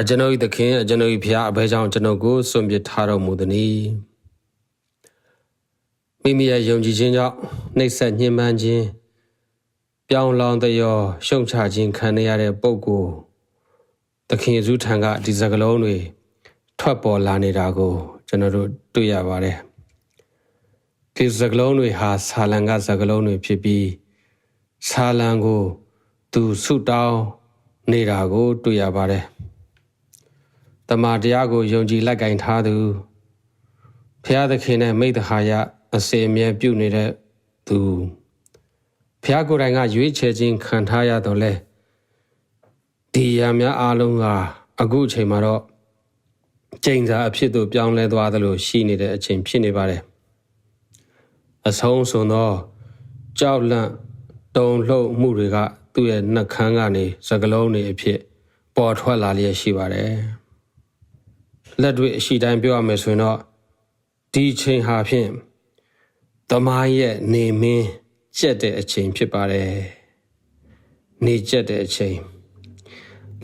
အကျွန်ုပ်၏သခင်အကျွန်ုပ်၏ဖျားအဘဲကြောင့်ကျွန်ုပ်ကိုစွန့်ပစ်ထားတော်မူသည်။မိမိရဲ့ယုံကြည်ခြင်းကြောင့်နှိပ်စက်ညှဉ်းပန်းခြင်းပြောင်းလောင်တရောရှုံချခြင်းခံရတဲ့ပုဂ္ဂိုလ်သခင်ယေရှုထံကဒီစကလုံးတွေထွက်ပေါ်လာနေတာကိုကျွန်တော်တို့တွေ့ရပါတယ်။ဒီစကလုံးတွေဟာဆာလံကစကလုံးတွေဖြစ်ပြီးဆာလံကိုသူဆုတောင်းနေတာကိုတွေ့ရပါတယ်။ တမန်တရားကိုယုံကြည်လက်ကင်ထားသူဖျားသခင်နဲ့မိတ္တဟာယအစေအမြဲပြုနေတဲ့သူဖျားကိုယ်တိုင်ကရွေးချယ်ခြင်းခံထားရတော့လဲဒီရများအားလုံးကအခုအချိန်မှာတော့ကျိန်စာအဖြစ်သို့ပြောင်းလဲသွားသလိုရှိနေတဲ့အချိန်ဖြစ်နေပါတယ်အဆုံးစွန်သောကြောက်လန့်တုန်လှုပ်မှုတွေကသူ့ရဲ့နှက်ခမ်းကနေစကလုံးတွေအဖြစ်ပေါ်ထွက်လာလျက်ရှိပါတယ် လက်တွေ့အရှိတိုင်းပြောရမယ်ဆိုရင်တော့ဒီချိန်ဟာဖြင့်သမိုင်းရဲ့နေမင်းကျက်တဲ့အချိန်ဖြစ်ပါတယ်နေကျက်တဲ့အချိန်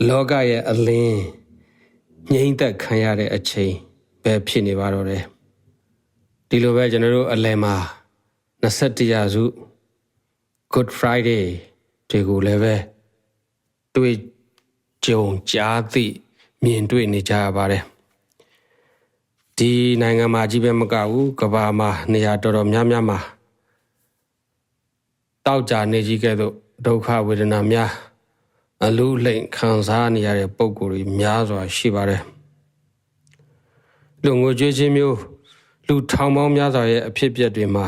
လောကရဲ့အလင်းငြိမ့်သက်ခံရတဲ့အချိန်ပဲဖြစ်နေပါတော့တယ်ဒီလိုပဲကျွန်တော်တို့အလယ်မှာ21ရာစု Good Friday တွေကိုလည်းပဲတွေ့ကြုံကြားသိမြင်တွေ့နေကြရပါတယ် ဒီနိုင်ငံမှာကြီးပဲမကဘူးကဘာမှာနေရာတော်တော်များများမှာတောက်ကြနေကြီးကဲ့သို့ဒုက္ခဝေဒနာများအလူလိမ်ခံစားနေရတဲ့ပုံကိုယ်တွေများစွာရှိပါတယ်လူငိုကြွေးခြင်းမျိုးလူထောင်ပေါင်းများစွာရဲ့အဖြစ်အပျက်တွေမှာ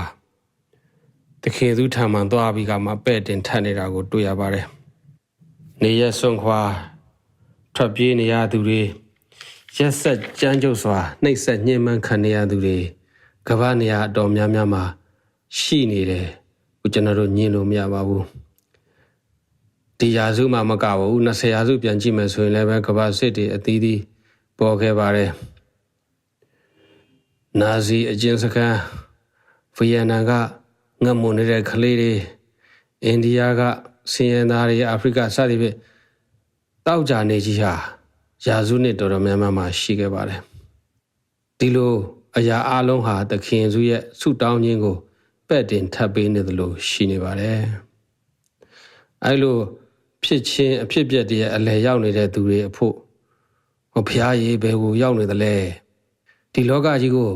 တခင်သူထံမှသွားပြီးကမှပဲ့တင်ထပ်နေတာကိုတွေ့ရပါတယ်နေရဆွန်ခွာထွက်ပြေးနေရသူတွေ ရက်ဆက်ကြမ်းကြုတ်စွာနှိပ်စက်ညှဉ်းပန်းခံရသူတွေကမ္ဘာနေရာအတော်များများမှာရှိနေတယ်ကိုကျွန်တော်တို့ညင်လို့မရပါဘူးဒီရာစုမှာမကပါဘူး20ရာစုပြန်ကြည့်မယ်ဆိုရင်လည်းပဲကမ္ဘာစစ်တွေအသီးသီးပေါ်ခဲ့ပါတယ်နာဇီအကျဉ်းစခန်းဗီယက်နမ်ကငတ်မွန်နေတဲ့ကလေးတွေအိန္ဒိယကစင်ရသားတွေအာဖရိကစသည်ဖြင့်တောက်ကြနေကြီးဟာ ရာစုနှစ်တော်တော်များများမှာရှိခဲ့ပါတယ်ဒီလိုအရာအလုံးဟာသခင်စုရဲ့ဆုတောင်းခြင်းကိုပဲ့တင်ထပ်ပေးနေသလိုရှိနေပါတယ်အဲလိုဖြစ်ချင်းအဖြစ်ပြက်တည်းအလယ်ရောက်နေတဲ့သူတွေအဖို့ဟောဖျားရေးဘယ်ကိုရောက်နေသလဲဒီလောကကြီးကို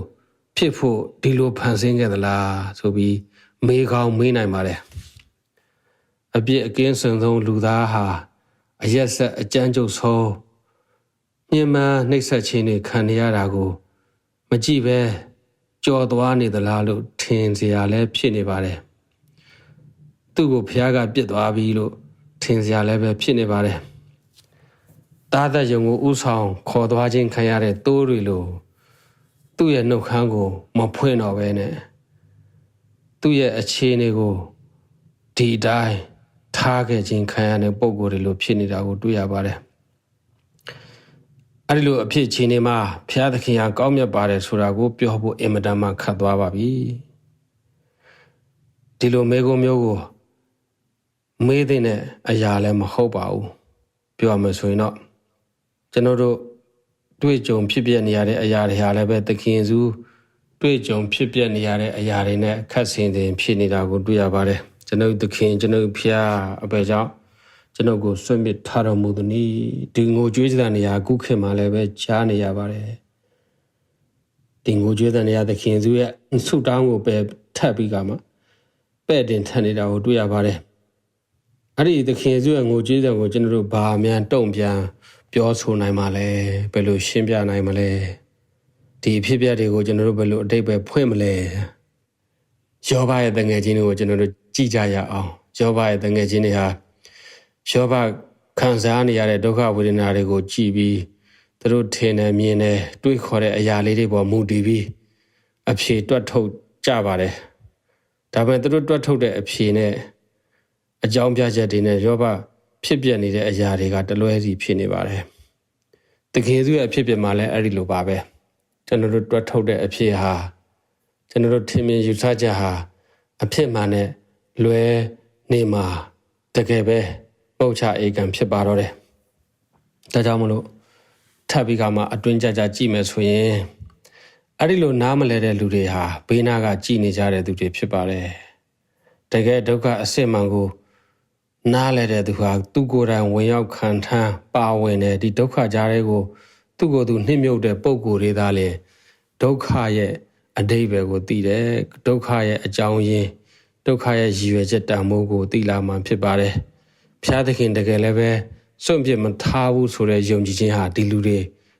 ဖြစ်ဖို့ဒီလိုဖန်ဆင်းခဲ့သလားဆိုပြီးမေးကောင်းမေးနိုင်ပါတယ်အပြစ်အကင်းစင်ဆုံးလူသားဟာအရက်ဆက်အကြမ်းကြုတ်ဆုံး ညှဉ်းပန်းနှိပ်စက်ခြင်းတွေခံရတာကို မကြည့်ပဲကြော်သွားနေသလားလို့ထင်စရာလည်းဖြစ်နေပါတယ်သူ့ကိုဖះကပြစ်သွားပြီလို့ထင်စရာလည်းပဲဖြစ်နေပါတယ်တားသက်ယုံကိုဥဆောင်ခေါ်သွားခြင်းခံရတဲ့တိုးတွေလို့သူ့ရဲ့နှုတ်ခမ်းကိုမဖွင့်တော့ပဲနဲ့သူ့ရဲ့အခြေအနေကိုဒီတိုင်းထားခဲ့ခြင်းခံရတဲ့ပုံကိုယ်တွေလို့ဖြစ်နေတာကိုတွေ့ရပါတယ် အဲ့ဒီလိုအဖြစ်ချင်းနေမှာဘုရားသခင်ကကောင်းမြတ်ပါတယ်ဆိုတာကို ပြောဖို့အင်မတန်မှခတ်သွားပါပြီဒီလိုမေကုံမျိုးကိုမေးတဲ့အရာလည်းမဟုတ်ပါဘူးပြောရမယ်ဆိုရင်တော့ကျွန်တော်တို့တွေ့ကြုံဖြစ်ပျက်နေရတဲ့အရာတွေဟာလည်းပဲသခင်စုတွေ့ကြုံဖြစ်ပျက်နေရတဲ့အရာတွေနဲ့ခက်ဆင်တင်ဖြစ်နေတာကိုတွေ့ရပါတယ်ကျွန်တော်သခင်ကျွန်တော်ဖျားအပေကြောင့် ကျွန်ုပ်ကိုဆွတ်မြစ်ထားတော်မူသည်နီဒီငိုကြွေးတဲ့နေရာခုခေတ်မှာလည်းပဲကြားနေရပါတယ်ဒီငိုကြွေးတဲ့နေရာသခင်စုရဲ့ဆုတောင်းကိုပဲထပ်ပြီးကမှပဲ့တင်ထပ်နေတာကိုတွေ့ရပါတယ်အဲ့ဒီသခင်စုရဲ့ငိုကြွေးတဲ့ကိုကျွန်တော်တို့ဘာမှတုံ့ပြန်ပြောဆိုနိုင်မှာလဲဘယ်လိုရှင်းပြနိုင်မလဲဒီဖြစ်ပျက်တွေကိုကျွန်တော်တို့ဘယ်လိုအတိတ်ပဲဖွင့်မလဲယောဘရဲ့တငယ်ချင်းတွေကိုကျွန်တော်တို့ကြည့်ကြရအောင်ယောဘရဲ့တငယ်ချင်းတွေဟာ ယောဘခံစားနေရတဲ့ဒုက္ခဝေဒနာတွေကိုကြည်ပြီးသူတို့ထင်တယ်မြင်တယ်တွေးခေါ်တဲ့အရာလေးတွေပေါ်မူတည်ပြီးအဖြေတွက်ထုတ်ကြပါတယ်ဒါပေမဲ့သူတို့တွက်ထုတ်တဲ့အဖြေနဲ့အကြောင်းပြချက်တွေနဲ့ယောဘဖြစ်ပြနေတဲ့အရာတွေကတလွဲစီဖြစ်နေပါတယ်တကယ်သူရဲ့အဖြစ်ပြမှာလည်းအဲ့ဒီလိုပါပဲကျွန်တော်တို့တွက်ထုတ်တဲ့အဖြေဟာကျွန်တော်တို့ထင်မြင်ယူဆချက်ဟာအဖြစ်မှန်နဲ့လွဲနေမှာတကယ်ပဲ ပုတ်ချအေကံဖြစ်ပါတော့တယ်။ဒါကြောင့်မလို့ထပ်ပြီးကမှအတွင်းကြကြကြည့်မယ်ဆိုရင်အဲ့ဒီလိုနားမလဲတဲ့လူတွေဟာဘေးနားကကြည်နေကြတဲ့သူတွေဖြစ်ပါတယ်တကယ်ဒုက္ခအစစ်မှန်ကိုနားလဲတဲ့သူဟာသူကိုယ်တိုင်ဝင်ရောက်ခံထမ်းပါဝင်တဲ့ဒီဒုက္ခကြားတွေကိုသူ့ကိုယ်သူနှိမ့်မြုပ်တဲ့ပုံကိုယ်တွေသားလေဒုက္ခရဲ့အတိတ်ပဲကိုသိတယ်ဒုက္ခရဲ့အကြောင်းရင်းဒုက္ခရဲ့ရည်ရွယ်ချက်တန်ဖိုးကိုသိလာမှဖြစ်ပါတယ် ဖျားသခင်တကယ်လည်းပဲစွန့်ပစ်မထားဘူးဆိုတဲ့ယုံကြည်ခြင်းဟာဒီလူတွေ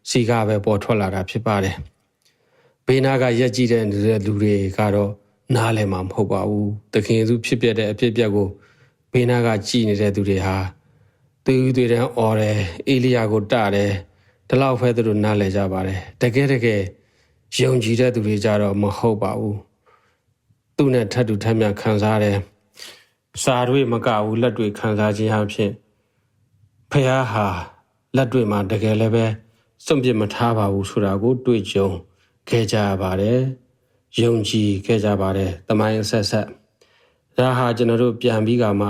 စီကပဲပေါ်ထွက်လာတာဖြစ်ပါတယ်ဘေးနာကရက်ကြည့်တဲ့လူတွေကတော့နားလည်မှာမဟုတ်ပါဘူးသခင်သူဖြစ်ပြတဲ့အဖြစ်အပျက်ကိုဘေးနာကကြည်နေတဲ့သူတွေဟာသူတွေတန်းអော်တယ်အေလိယာကိုတတယ်ဒီလောက်ဖဲသူတို့နားလည်ကြပါတယ်တကယ်တကယ်ယုံကြည်တဲ့သူတွေကြတော့မဟုတ်ပါဘူးသူနဲ့ထပ်တူထပ်မြတ်ခံစားတယ် စာတွေမကဘူးလက်တွေခံစားခြင်းအဖြစ်ဖះဟာလက်တွေမှာတကယ်လည်းပဲစွန့်ပစ်မထားပါဘူးဆိုတာကို တွေ့ကြုံခဲ့ကြရပါတယ်ယုံကြည်ခဲ့ကြပါတယ်တမိုင်းဆက်ဆက်ဒါဟာကျွန်တော်တို့ပြန်ပြီးကမှ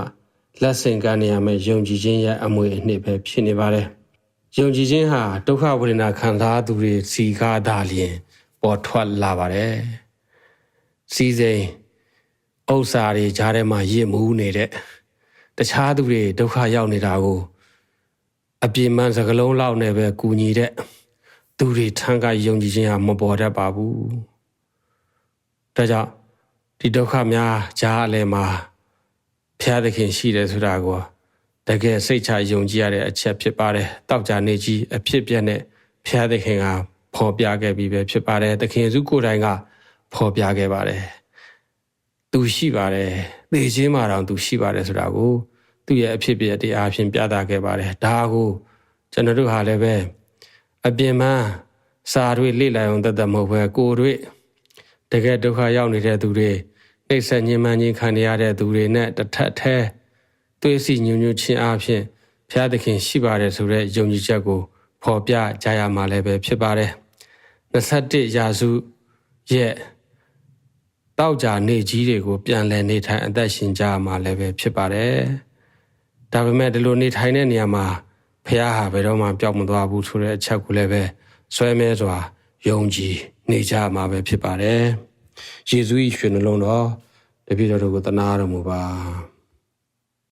လက်ဆင့်ကမ်းနေရမယ့်ယုံကြည်ခြင်းရဲ့အမွေအနှစ်ပဲဖြစ်နေပါတယ်ယုံကြည်ခြင်းဟာဒုက္ခဝေဒနာခံစားသူတွေစီကားသာလျင်ပေါ်ထွက်လာပါတယ်စီစိန် ဥစ္စာတွေကြားထဲမှာရစ်မှုနေတဲ့တခြားသူတွေဒုက္ခရောက်နေတာကိုအပြင်းမှန်စကလုံးလောက်နဲ့ပဲကူညီတဲ့သူတွေထံကယုံကြည်ခြင်းဟာမပေါ်တတ်ပါဘူးဒါကြောင့်ဒီဒုက္ခများကြားအလဲမှာဖျားသခင်ရှိတယ်ဆိုတာကိုတကယ်စိတ်ချယုံကြည်ရတဲ့အချက်ဖြစ်ပါတယ်တောက်ကြနေကြီးအဖြစ်ပြက်နဲ့ဖျားသခင်ကဖော်ပြခဲ့ပြီးပဲဖြစ်ပါတယ်သခင်စုကိုယ်တိုင်ကဖော်ပြခဲ့ပါတယ် သူရှိပါတယ်သိချင်းမှတောင်သူရှိပါတယ်ဆိုတာကိုသူ့ရဲ့အဖြစ်ပြက်တရားဖြင့်ပြသခဲ့ပါတယ်ဒါကိုကျွန်တော်တို့ဟာလည်းပဲအပြင်မှစာတွေလေ့လာအောင်တသက်မဟုတ်ပဲကိုယ်တွေတကယ်ဒုက္ခရောက်နေတဲ့သူတွေနှိမ့်ဆက်ညှဉ်းပန်းခြင်းခံရတဲ့သူတွေနဲ့တစ်ထပ်ထဲသွေးစီညွညွချင်းအဖြစ်ဘုရားသခင်ရှိပါတယ်ဆိုတဲ့ယုံကြည်ချက်ကိုဖော်ပြကြရမှာလည်းပဲဖြစ်ပါတယ်21ရာစုရဲ့ တောက်ကြနေကြီးတွေကိုပြန်လည်နေထိုင်အသက်ရှင်ကြရမှာလည်းပဲဖြစ်ပါတယ်ဒါပေမဲ့ဒီလိုနေထိုင်တဲ့နေရာမှာဖះဟာဘယ်တော့မှပျောက်မသွားဘူးဆိုတဲ့အချက်ကိုလည်းပဲဆွဲမဲစွာယုံကြည်နေကြမှာပဲဖြစ်ပါတယ်ယေရှု၏ရွှေနှလုံးတော်တပည့်တော်တို့ကိုတနာတော်မူပါ